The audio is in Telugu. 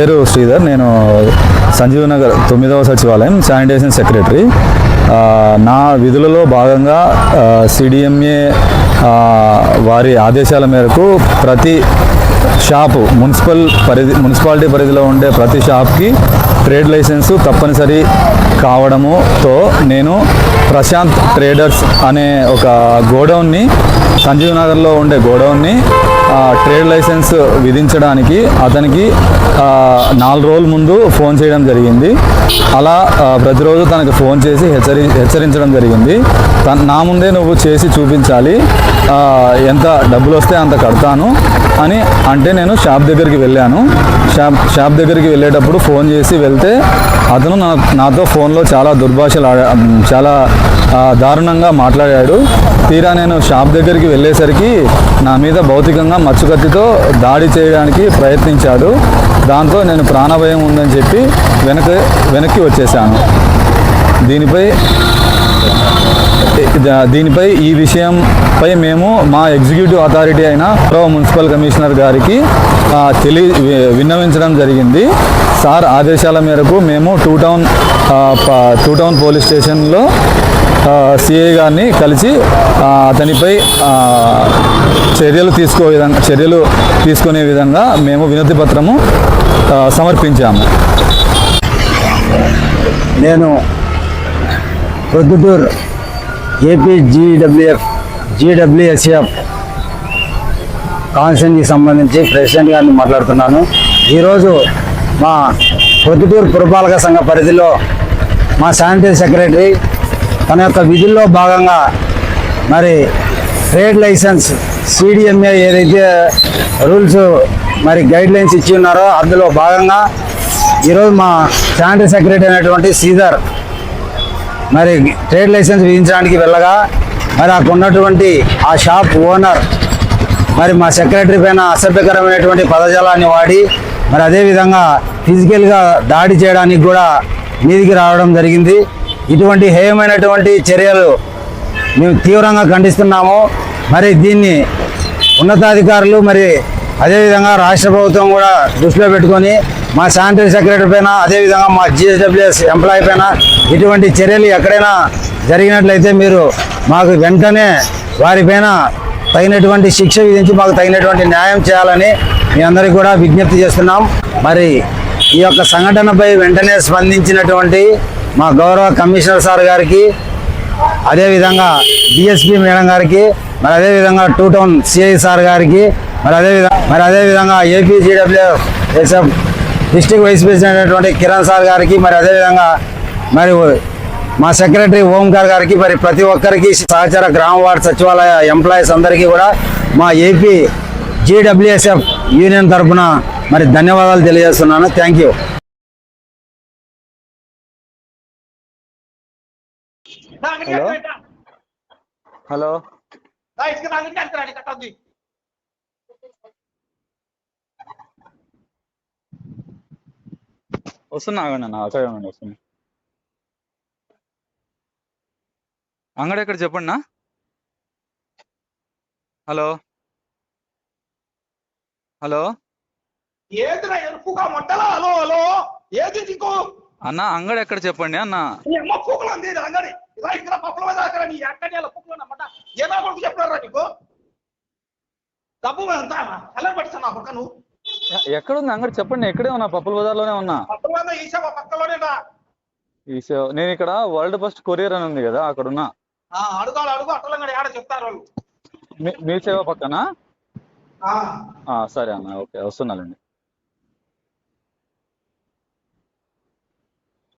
పేరు శ్రీధర్ నేను సంజీవ్ నగర్ తొమ్మిదవ సచివాలయం శానిటేషన్ సెక్రటరీ. నా విధులలో భాగంగా సిడిఎంఏ వారి ఆదేశాల మేరకు ప్రతి షాపు మున్సిపల్ పరిధి మున్సిపాలిటీ పరిధిలో ఉండే ప్రతి షాప్కి ట్రేడ్ లైసెన్సు తప్పనిసరి కావడముతో నేను ప్రశాంత్ ట్రేడర్స్ అనే ఒక గోడౌన్ని సంజీవ్ నగర్లో ఉండే గోడౌన్ని ట్రేడ్ లైసెన్స్ విధించడానికి అతనికి నాలుగు రోజుల ముందు ఫోన్ చేయడం జరిగింది. అలా ప్రతిరోజు తనకు ఫోన్ చేసి హెచ్చరి హెచ్చరించడం జరిగింది. తన నా ముందే నువ్వు చేసి చూపించాలి. ఎంత డబ్బులు వస్తే అంత కడతాను అని అంటే నేను షాప్ దగ్గరికి వెళ్ళాను. షాప్ షాప్ దగ్గరికి వెళ్ళేటప్పుడు ఫోన్ చేసి వెళ్తే అతను నా నాతో ఫోన్లో చాలా దుర్భాషలు ఆడా చాలా దారుణంగా మాట్లాడాడు. తీరా నేను షాప్ దగ్గరికి వెళ్ళేసరికి నా మీద భౌతికంగా మచ్చుకత్తితో దాడి చేయడానికి ప్రయత్నించాడు. దాంతో నేను ప్రాణభయం ఉందని చెప్పి వెనక వెనక్కి వచ్చేసాను దీనిపై దీనిపై ఈ విషయంపై మేము మా ఎగ్జిక్యూటివ్ అథారిటీ అయిన ప్రో మున్సిపల్ కమిషనర్ గారికి తెలి విన్నవించడం జరిగింది. సార్ ఆదేశాల మేరకు మేము టూ టౌన్ ప- టూ టౌన్ పోలీస్ స్టేషన్లో సిఐ గారిని కలిసి అతనిపై చర్యలు తీసుకో విధంగా చర్యలు తీసుకునే విధంగా మేము వినతి పత్రము సమర్పించాము. నేను ప్రొద్దుటూరు ఏపీ జీడబ్ల్యూఎఫ్ జీడబ్ల్యూఎస్ఎఫ్ కాన్సెన్కి సంబంధించి ప్రెసిడెంట్ గారిని మాట్లాడుతున్నాను. ఈరోజు మా పొద్దుటూరు పురపాలక సంఘ పరిధిలో మా శానిటరీ సెక్రటరీ తన యొక్క విధుల్లో భాగంగా మరి ట్రేడ్ లైసెన్స్ సిడిఎంఏ ఏదైతే రూల్స్ మరి గైడ్ లైన్స్ ఇచ్చి ఉన్నారో అందులో భాగంగా ఈరోజు మా శానిటరీ సెక్రటరీ అయినటువంటి శ్రీధర్ మరి ట్రేడ్ లైసెన్స్ విధించడానికి వెళ్ళగా మరి అక్కడ ఉన్నటువంటి ఆ షాప్ ఓనర్ మరి మా సెక్రటరీ పైన అసభ్యకరమైనటువంటి పదజాలాన్ని వాడి మరి అదేవిధంగా ఫిజికల్గా దాడి చేయడానికి కూడా మీదికి రావడం జరిగింది. ఇటువంటి హేయమైనటువంటి చర్యలు మేము తీవ్రంగా ఖండిస్తున్నాము. మరి దీన్ని ఉన్నతాధికారులు మరి అదేవిధంగా రాష్ట్ర ప్రభుత్వం కూడా దృష్టిలో పెట్టుకొని మా శానిటరీ సెక్రటరీ పైన అదేవిధంగా మా జిఎస్డబ్ల్యూఎస్ ఎంప్లాయీ పైన ఇటువంటి చర్యలు ఎక్కడైనా జరిగినట్లయితే మీరు మాకు వెంటనే వారిపైన తగినటువంటి శిక్ష విధించి మాకు తగినటువంటి న్యాయం చేయాలని మీ అందరికీ కూడా విజ్ఞప్తి చేస్తున్నాం. మరి ఈ యొక్క సంఘటనపై వెంటనే స్పందించినటువంటి మా గౌరవ కమిషనర్ సార్ గారికి అదేవిధంగా డిఎస్పి మేడం గారికి మరి అదేవిధంగా టూ టౌన్ సిఐ సార్ గారికి మరి అదేవిధంగా మరి అదేవిధంగా AP GWSF district vice president అయినటువంటి కిరణ్ సార్ గారికి మరి అదేవిధంగా మరి మా సెక్రటరీ ఓంకార్ గారికి మరి ప్రతి ఒక్కరికి సహచార గ్రామ వార్డు సచివాలయ ఎంప్లాయీస్ అందరికీ కూడా మా ఏపీ జీడబ్ల్యూఎస్ఎఫ్ యూనియన్ తరఫున మరి ధన్యవాదాలు తెలియజేస్తున్నాను. థ్యాంక్ యూ హలో హలో వస్తున్నా అక్కడ వస్తున్నా. అంగడి ఎక్కడ చెప్పండి హలో? హలో? ఏదిరా ఎరుపుగా మొట్టలా హలో హలో? ఏది నీకు? అన్న అంగడి ఎక్కడ చెప్పండి అన్న? అమ్మ పూకులు అంది ఇది అంగడి. ఇలా ఇక్కడ పప్పుల మీద అక్కడ నీ ఎక్కడి నెల పూకులు అన్నమాట ఏదో కొడుకు చెప్పారా నీకు? డబ్బు ఎంత ఎలా పెడతాను నా పక్క నువ్వు ఎ- ఎక్కడ ఉంది అంగడి? చెప్పండి ఎక్కడే ఉన్నా పప్పుల బజార్లోనే ఉన్నా. పప్పుల మీద ఈ సేవ పక్కలోనే రా. ఈ సేవ- నేను ఇక్కడ వరల్డ్ ఫస్ట్ కొరియర్ అని ఉంది కదా అక్కడ ఉన్నా ఆ, అడుగాలి అడుగు అట్టలంగడి ఆడ చెప్తారు వాళ్ళు. మీ- మీ సేవ పక్కన? సరే అన్న ఓకే వస్తున్నానండి